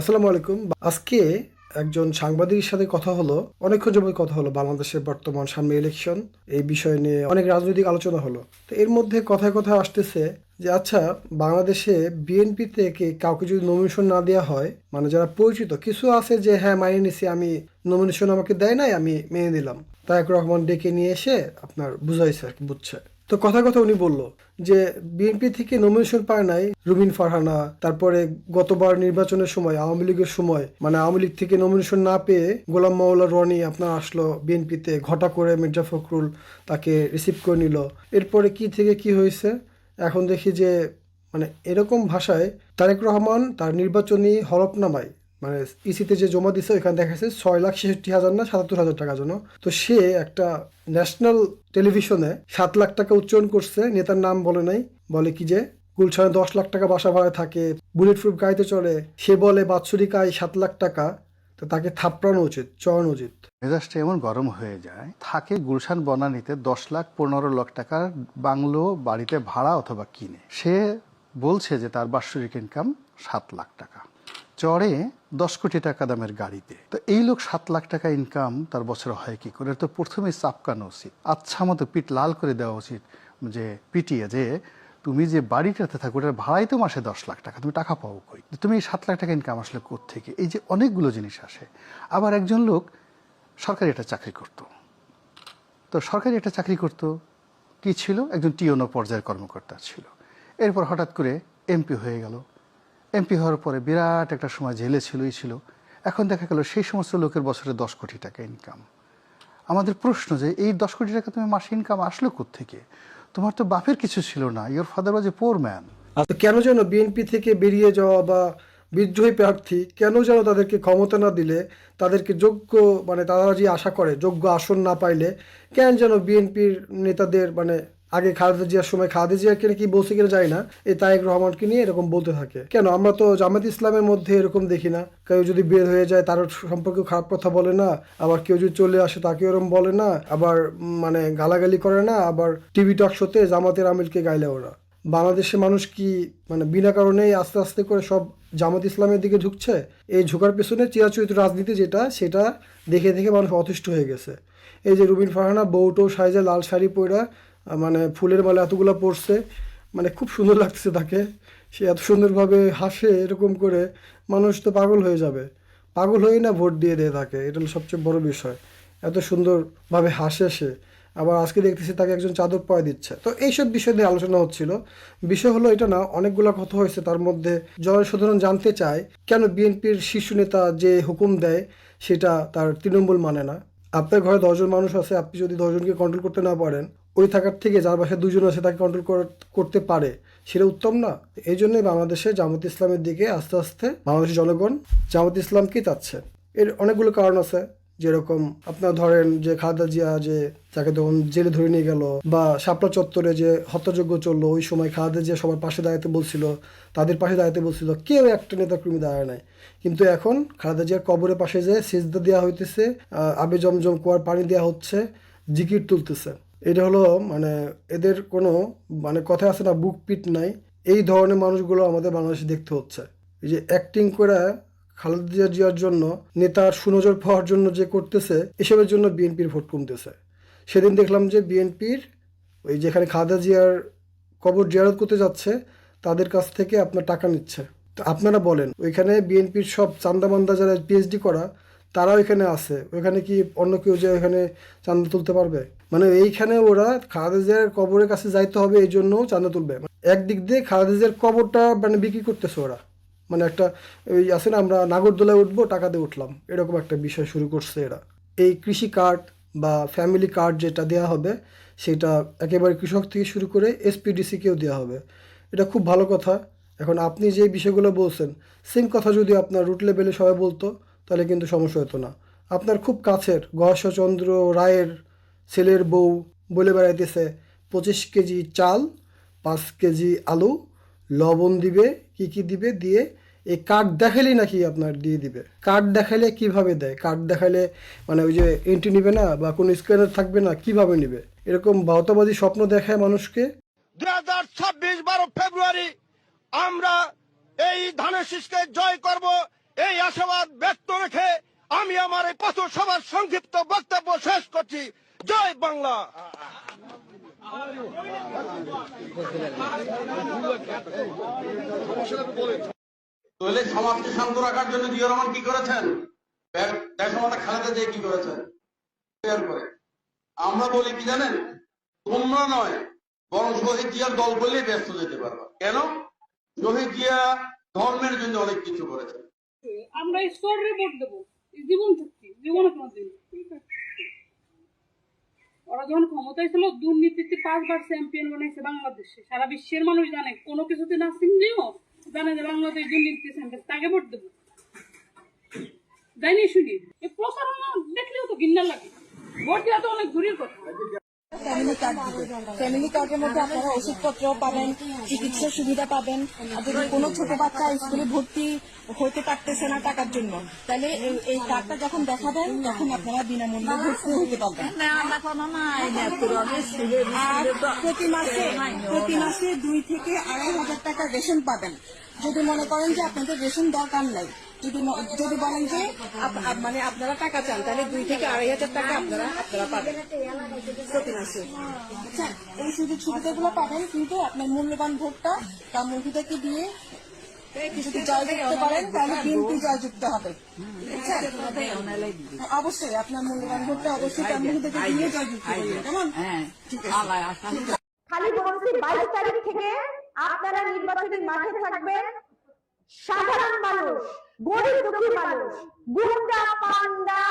আসসালামু আলাইকুম। আজকে একজন সাংবাদিকের সাথে কথা হলো। অনেকক্ষণ যাবত কথা হলো বাংলাদেশের বর্তমান সামনে ইলেকশন এই বিষয় নিয়ে। অনেক রাজনৈতিক আলোচনা হলো। তো এর মধ্যে কথায় কথায় আসতেছে যে আচ্ছা বাংলাদেশে বিএনপি থেকে কাউকে যদি নমিনেশন না দেওয়া হয় মানে যারা পরিচিত, কিছু আছে যে হ্যাঁ মানিয়ে নিছি, আমি নমিনেশন আমাকে দেয় নাই, আমি মেনে দিলাম তারেক রহমান ডেকে নিয়ে এসে আপনার বুঝাইছে আর কি, বুঝছে। তো কথা কথা উনি বলল যে, বিএনপি থেকে নমিনেশন পায় নাই রুবিন ফারহানা। তারপরে গতবার নির্বাচনের সময়, আওয়ামী লীগের সময় মানে আওয়ামী লীগ থেকে নমিনেশন না পেয়ে গোলাম মাওলা রনি আপনার আসলো বিএনপিতে, ঘটা করে মির্জা ফখরুল তাকে রিসিভ করে নিল। এরপরে কি থেকে কি হয়েছে? এখন দেখি যে মানে এরকম ভাষায় তারেক রহমান তার নির্বাচনী হলফনামায় মানে ইসিতে যে জমা দিছে ওখানে দেখা যাচ্ছে ছয় লাখ ছেষট্টি হাজার না সাতাত্তর হাজার টাকার জন্য তো সে একটা ন্যাশনাল টেলিভিশনে সাত লাখ টাকা উচ্চারণ করছে, নেতার নাম বলে নাই, বলে কি যে, গুলশানে দশ লাখ টাকা বাসা ভাড়া থাকে বুলেট প্রুফ গাড়িতে চলে সে বলে বাৎসরিক আয় সাত লাখ টাকা, তো তাকে থাপড়ানো উচিত, চড়ানো উচিত। মেজাজটা এমন গরম হয়ে যায়, থাকে গুলশান বনানীতে দশ লাখ পনেরো লাখ টাকার বাংলো বাড়িতে ভাড়া অথবা কিনে। সে বলছে যে তার বাৎসরিক ইনকাম সাত লাখ টাকা। চড়ে দশ কোটি টাকা দামের গাড়িতে। তো এই লোক সাত লাখ টাকা ইনকাম তার বছরে হয় কি করে? তো প্রথমেই চাপকানো উচিত আচ্ছা মতো পিঠ লাল করে দেওয়া উচিত যে, পিটিয়ে যে, তুমি যে বাড়িটাতে থাকো, ওটার ভাড়াই তো মাসে দশ লাখ টাকা, তুমি টাকা পাও কই? তুমি এই সাত লাখ টাকা ইনকাম আসলে থেকে এই যে অনেকগুলো জিনিস আসে। আবার একজন লোক সরকারি একটা চাকরি করতো। তো সরকারি একটা চাকরি করত, কি ছিল? একজন টিওনো পর্যায়ের কর্মকর্তা ছিল। এরপর হঠাৎ করে এমপি হয়ে গেল। এমপি হওয়ার পরে বিরাট একটা সময় জেলে ছিলই ছিল। এখন দেখা গেল সেই সমস্ত লোকের বছরে দশ কোটি টাকা ইনকাম আমাদের প্রশ্ন যে, এই দশ কোটি টাকা তুমি মাসে ইনকাম আসলো থেকে তোমার তো বাপের কিছু ছিল না your father was a poor man কেন যেন বিএনপি থেকে বেরিয়ে যাওয়া বা বিদ্রোহী প্রার্থী কেন যেন তাদেরকে ক্ষমতা না দিলে, তাদেরকে যোগ্য মানে তারা যে আশা করে, যোগ্য আসন না পাইলে, কেন যেন বিএনপির নেতাদের মানে আগে খালেদা জিয়ার সময় খালেদা জিয়াকে কি বলছে কিনা যায় না। এই তায়েক রহমানকে নিয়ে এরকম বলতে থাকে। কেন? আমরা তো জামাত ইসলামের মধ্যে এরকম দেখি না। কেউ যদি বের হয়ে যায় তার সম্পর্কে খারাপ কথা বলে না। আবার কেউ যদি চলে আসে তাকে এরকম বলে না। আবার মানে গালাগালি করে না। আবার টিভি টক শোতে জামাতের আমিলকে গাইলে ওরা। বাংলাদেশের মানুষ কি মানে বিনা কারণেই আস্তে আস্তে করে সব জামাত ইসলামের দিকে ঝুঁকছে? এই ঝুঁকার পেছনে চিরাচরিত রাজনীতি যেটা, সেটা দেখে দেখে মানুষ অতিষ্ঠ হয়ে গেছে। এই যে রুবিন ফারহানা, বউটো, সাইজে, লাল শাড়ি পরা মানে ফুলের মালা এতগুলো পরছে মানে খুব সুন্দর লাগছে তাকে। সে এত সুন্দরভাবে হাসে এরকম করে, মানুষ তো পাগল হয়ে যাবে। পাগল হয়ে না ভোট দিয়ে দিয়ে থাকে এটা হলো সবচেয়ে বড় বিষয়। এত সুন্দরভাবে হাসে সে। আবার আজকে দেখতেছি তাকে একজন চাদর পয় দিচ্ছে। তো এইসব বিষয় নিয়ে আলোচনা হচ্ছিল। বিষয় হলো এটা না, অনেকগুলো কথা হয়েছে, তার মধ্যে জনসাধারণ জানতে চায়, কেন বিএনপির শীর্ষ নেতা যে হুকুম দেয়, সেটা তার তৃণমূল মানে না। আপনার ঘরে দশজন মানুষ আছে, আপনি যদি দশজনকে কন্ট্রোল করতে না পারেন ওই থাকার থেকে যার বাসায় দুজন আছে তাকে কন্ট্রোল করতে পারে, সেটা উত্তম না। এই জন্যই বাংলাদেশে জামাত ইসলামের দিকে আস্তে আস্তে বাংলাদেশের জনগণ জামাত ইসলামকেই চাচ্ছে। এর অনেকগুলো কারণ আছে, যেরকম আপনার ধরেন যে খালেদা জিয়া যে তাকে তখন জেলে ধরে নিয়ে গেল বা শাপলা চত্বরে যে হত্যাযজ্ঞ চলল, ওই সময় খালেদা জিয়া সবার পাশে দাঁড়াতে বলছিল, তাদের পাশে দাঁড়াতে বলছিল, কেউ একটা নেতা কর্মী দাঁড়ায় নাই। কিন্তু এখন খালেদা জিয়ার কবরের পাশে যে সিজদা দেওয়া হইতেছে আবে জমজম কুয়ার পানি দেওয়া হচ্ছে, জিকির তুলতেছে। এটা হলো মানে এদের কোনো মানে কথা আছে না, বুক পিট নাই। এই ধরনের মানুষগুলো আমাদের বাংলাদেশে দেখতে হচ্ছে। এই যে অ্যাক্টিং করে খালেদা জিয়া জিয়ার জন্য, নেতার সুনজর পাওয়ার জন্য যে করতেছে, এসবের জন্য বিএনপির ভোট কমতেছে। সেদিন দেখলাম যে বিএনপির ওই যেখানে খালেদা জিয়ার কবর জিয়ারত করতে যাচ্ছে, তাদের কাছ থেকে আপনার টাকা নিচ্ছে। তো আপনারা বলেন, ওইখানে বিএনপির সব চান্দামান্দা যারা পিএইচডি করা, তারাও এখানে আছে। ওইখানে কি অন্য কেউ যে ওইখানে চান্দা তুলতে পারবে? মানে এইখানে ওরা খালেদা কবরের কাছে যাইতে হবে, এই জন্য চান্দা তুলবে। একদিক দিয়ে খালেদা কবরটা মানে বিক্রি করতেছে ওরা। মানে একটা ওই আছে না, আমরা নাগরদোলায় উঠবো, টাকা দিয়ে উঠলাম। এরকম একটা বিষয় শুরু করছে এরা। এই কৃষি কার্ড বা ফ্যামিলি কার্ড যেটা দেওয়া হবে, সেটা একেবারে কৃষক থেকে শুরু করে এসপিডিসিকেও দেওয়া হবে। এটা খুব ভালো কথা। এখন আপনি যে বিষয়গুলো বলছেন সেম কথা যদি আপনার রুট লেভেলে সবাই বলতো, তাহলে কিন্তু সমস্যা হতো না। আপনার খুব কাছের গহর্ষচন্দ্র রায়ের ছেলের বউ বলে বেড়াইতেছে, পঁচিশ কেজি চাল, পাঁচ কেজি আলু, লবণ দিবে, কি কি দিবে দিয়ে এই কার্ড দেখালেই নাকি আপনার দিয়ে দিবে। কার্ড দেখালে কীভাবে দেয়? কার্ড দেখালে মানে ওই যে এন্ট্রি নিবে না বা কোনো স্ক্যানার থাকবে না, কীভাবে নিবে? এরকম ভাওতাবাদী স্বপ্ন দেখায় মানুষকে। দুই হাজার ছাব্বিশ বারো ফেব্রুয়ারি আমরা এই ধানের শীষকে জয় করব, এই আশাবাদ ব্যক্ত রেখে আমি আমার এই পথসভার সংক্ষিপ্ত বক্তব্য শেষ করছি। জয় বাংলা। সমাজকে শান্ত রাখার জন্য জিয়া রহমান কি করেছেন? দেশমাতা খালেদা জিয়া কি করেছেন করে। আমরা বলি কি জানেন? তোমরা নয় বরং শহীদ জিয়ার দল বললেই ব্যস্ত যেতে পারবা। কেন? শহীদ জিয়া ধর্মের জন্য অনেক কিছু করেছেন আমরা ঈশ্বরের ভোট দেবো। জীবন চুক্তি জীবনে ওরা যখন ক্ষমতায় ছিল, দুর্নীতিতে পাঁচবার চ্যাম্পিয়ন বানাইছে বাংলাদেশে। সারা বিশ্বের মানুষ জানে, কোনো কিছুতে না চিনলেও জানে যে বাংলাদেশ দুর্নীতি চ্যাম্পিয়ন তাকে ভোট দেবো। জানি শুনি এই প্রচারণা দেখলেও তো ঘিন্না লাগে। ভোট দেওয়া তো অনেক দূরের কথা। ফ্যামিলি কার্ড দিবে। ফ্যামিলি কার্ডের মধ্যে আপনারা ওষুধপত্র পাবেন চিকিৎসা সুবিধা পাবেন। আর যদি কোনো ছোট বাচ্চা স্কুলে ভর্তি হতে পারতেছে না টাকার জন্য তাহলে এই- এই কার্ডটা যখন দেখাবেন তখন আপনারা বিনামূল্যে ভর্তি হতে পারবেন। আর প্রতি মাসে প্রতি মাসে দুই থেকে আড়াই হাজার টাকা রেশন পাবেন। যদি মনে করেন যে আপনাদের রেশন দরকার নাই যদি যদি বলেন যে মানে আপনারা টাকা চান তাহলে দুই থেকে আড়াই হাজার টাকা আপনারা আপনারা পাবেন। প্রতি মাসে। আচ্ছা এই সুযোগ সুবিধাগুলো পাবেন কিন্তু আপনার মূল্যবান ভোটটা তার মুভিটাকে দিয়ে যদি জয় করতে তাহলে বিএনপি জয়যুক্ত হবে। আচ্ছা? অবশ্যই আপনার মূল্যবান ভোটটা অবশ্যই দিয়ে জয়যুক্ত কেমন? খালি বলছি বাইশ তারিখ থেকে আপনারা মাঠে থাকবেন। সাধারণ মানুষ। গরিব দুঃখী মানুষ। গুন্ডা পান্ডা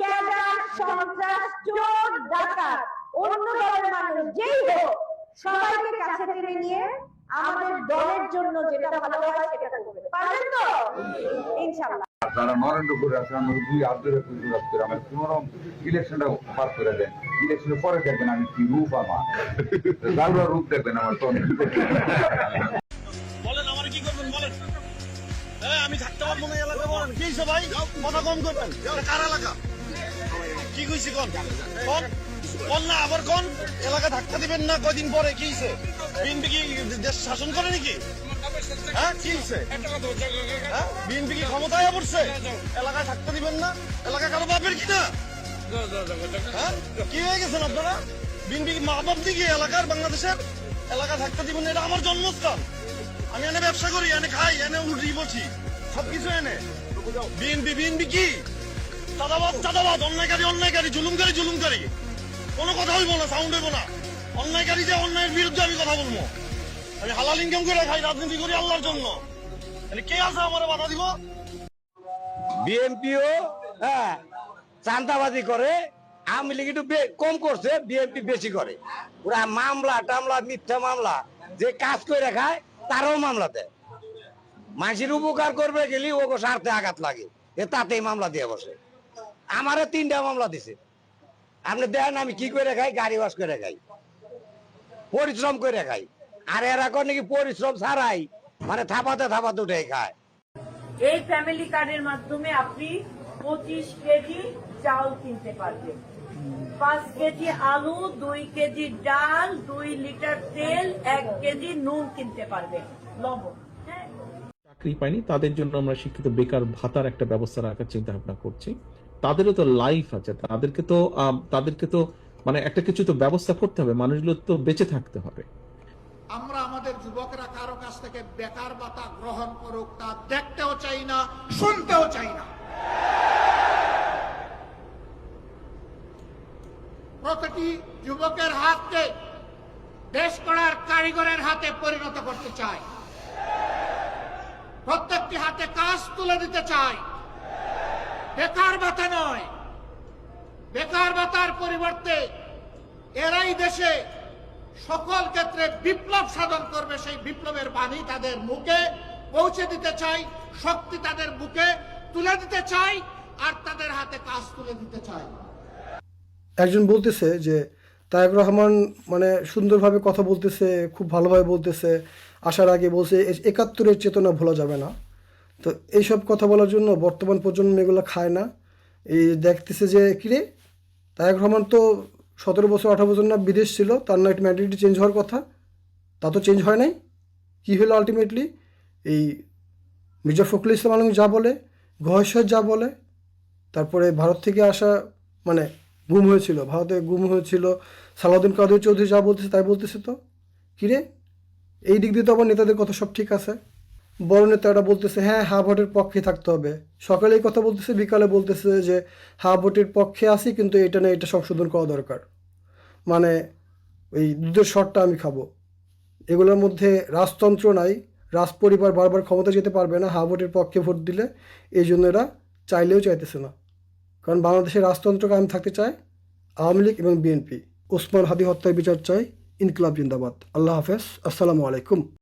ক্যাডার, সন্ত্রাস, চোর অন্য দলের মানুষ, যেই হোক, সবাইকে কাছে টেনে নিয়ে আমাদের দলের জন্য যেটা ভালো হয় সেটা করবে। পারবেন তো? ইনশাল্লাহ আপনারা নরেন্দ্রপুরে আছেন দুই ধরে পুজো আমার কোন ইলেকশনটা পাস করে দেন। ইলেকশনের পরে দেখবেন আমি কি রূপ আমার। রূপ দেখবেন আমার তো আমি থাকতে পারব না এলাকা বলেন কি হয়েছে ভাই? কথা কম করবেন। কার এলাকা? কি কইছি কোন? কোন? কোন না আবার কোন? এলাকা ধাক্কা দিবেন না কয়দিন পরে কি হয়েছে? বিএনপি কি দেশ শাসন করে নাকি? হ্যাঁ কি হ্যাঁ বিএনপি কি ক্ষমতায় পড়ছে? এলাকায় থাকতে দিবেন না? এলাকা কারও বাপের কি না? হ্যাঁ কি হয়ে গেছেন আপনারা? বিএনপি কি মা বাপ দিকে এলাকার বাংলাদেশের? এলাকা থাকতে দিবেন না এটা আমার জন্মস্থান। আমি এনে ব্যবসা করি, এনে খাই, এনে উল্টি বসি। সবকিছু এনে। বিএনপি বিএনপি কি? চাঁদাবাদ চাঁদাবাদ, অন্যায়কারী অন্যায়কারী, জুলুমকারী জুলুমকারী। কোনো কথা হইব না সাউন্ড হইব না। অন্যায়কারী যে অন্যায়ের বিরুদ্ধে আমি কথা বলব। আমি হালাল ইনকাম করে খাই, রাজনীতি করি আল্লাহর জন্য। কে আছে আমার বাধা দিব? বিএনপিও হ্যাঁ চান্দাবাজি করে। আওয়ামী লীগ একটু কম করছে, বিএনপি বেশি করে। পুরা মামলা, টামলা, মিথ্যা মামলা, যে কাজ করে খায় তারও মামলা দেয়। মানুষের উপকার করবে গেলে ও স্বার্থে আঘাত লাগে। এ তাতেই মামলা দিয়ে বসে। আমারও তিনটা মামলা দিছে। আপনি দেখেন আমি কি করে খাই? গাড়ি ওয়াশ করে খাই। পরিশ্রম করে খাই। আর এরা করে নাকি পরিশ্রম ছাড়াই মানে থাপাতে থাপাতে উঠে খায়। এই ফ্যামিলি কার্ডের মাধ্যমে আপনি পঁচিশ কেজি চাউল কিনতে পারবেন। পাঁচ কেজি আলু দুই কেজি ডাল দুই লিটার তেল এক কেজি নুন কিনতে পারবেন লবণ হ্যাঁ? চাকরি পায়নি তাদের জন্য আমরা শিক্ষিত বেকার ভাতার একটা ব্যবস্থা রাখার চিন্তা ভাবনা করছি। তাদেরও তো লাইফ আছে তাদেরকে তো তাদেরকে তো মানে একটা কিছু তো ব্যবস্থা করতে হবে মানুষগুলো তো বেঁচে থাকতে হবে। আমরা আমাদের যুবকরা কারও কাছ থেকে বেকার ভাতা গ্রহণ করুক তা দেখতেও চাই না শুনতেও চাই না। প্রতিটি যুবকের হাতকে দেশ করার কারিগরের হাতে পরিণত করতে চাই প্রত্যেকটি হাতে কাজ তুলে দিতে চাই বেকার ভাতা নয়। বেকার ভাতার পরিবর্তে এরাই দেশে সকল ক্ষেত্রে বিপ্লব সাধন করবে, সেই বিপ্লবের বাণী তাদের মুখে পৌঁছে দিতে চাই, শক্তি তাদের বুকে তুলে দিতে চাই, আর তাদের হাতে কাজ তুলে দিতে চাই। একজন বলতেছে যে তায়েক রহমান মানে সুন্দরভাবে কথা বলতেছে, খুব ভালোভাবে বলতেছে, আসার আগে বলছে একাত্তরের চেতনা ভোলা যাবে না। তো এইসব কথা বলার জন্য বর্তমান প্রজন্ম এগুলো খায় না। এই দেখতেছে যে, কিরে তায়েক রহমান তো সতেরো বছর, আঠারো বছর না বিদেশ ছিল, তার না মেন্টালিটি চেঞ্জ হওয়ার কথা, তা তো চেঞ্জ হয় নাই। কী হলো আলটিমেটলি এই মির্জা ফখরুল ইসলাম আলম যা বলে গহেশ্বর যা বলে, তারপরে ভারত থেকে আসা মানে গুম হয়েছিল, ভারতে গুম হয়েছিল। সালাউদ্দিন কাদের চৌধুরী যা বলতেছে তাই বলতেছে তো? কিরে এই দিক দিয়ে তো আবার নেতাদের কথা সব ঠিক আছে। বড় নেতারা বলতেছে হ্যাঁ হা ভোটের পক্ষে থাকতে হবে। সকালে এই কথা বলতেছে, বিকালে বলতেছে যে হা ভোটের পক্ষে আসি কিন্তু এটা না, এটা সংশোধন করা দরকার। মানে ওই দুধের শটটা আমি খাব। এগুলোর মধ্যে রাজতন্ত্র নাই রাজ পরিবার বারবার ক্ষমতা যেতে পারবে না হা ভোটের পক্ষে ভোট দিলে, এই জন্য এরা চাইলেও চাইতেছে না। কারণ বাংলাদেশের রাজতন্ত্র কায়েম থাকতে চায় আওয়ামী লীগ এবং বিএনপি। ওসমান হাদি হত্যার বিচার চায় ইনকলাব জিন্দাবাদ। আল্লাহ হাফেজ। আসসালামু আলাইকুম।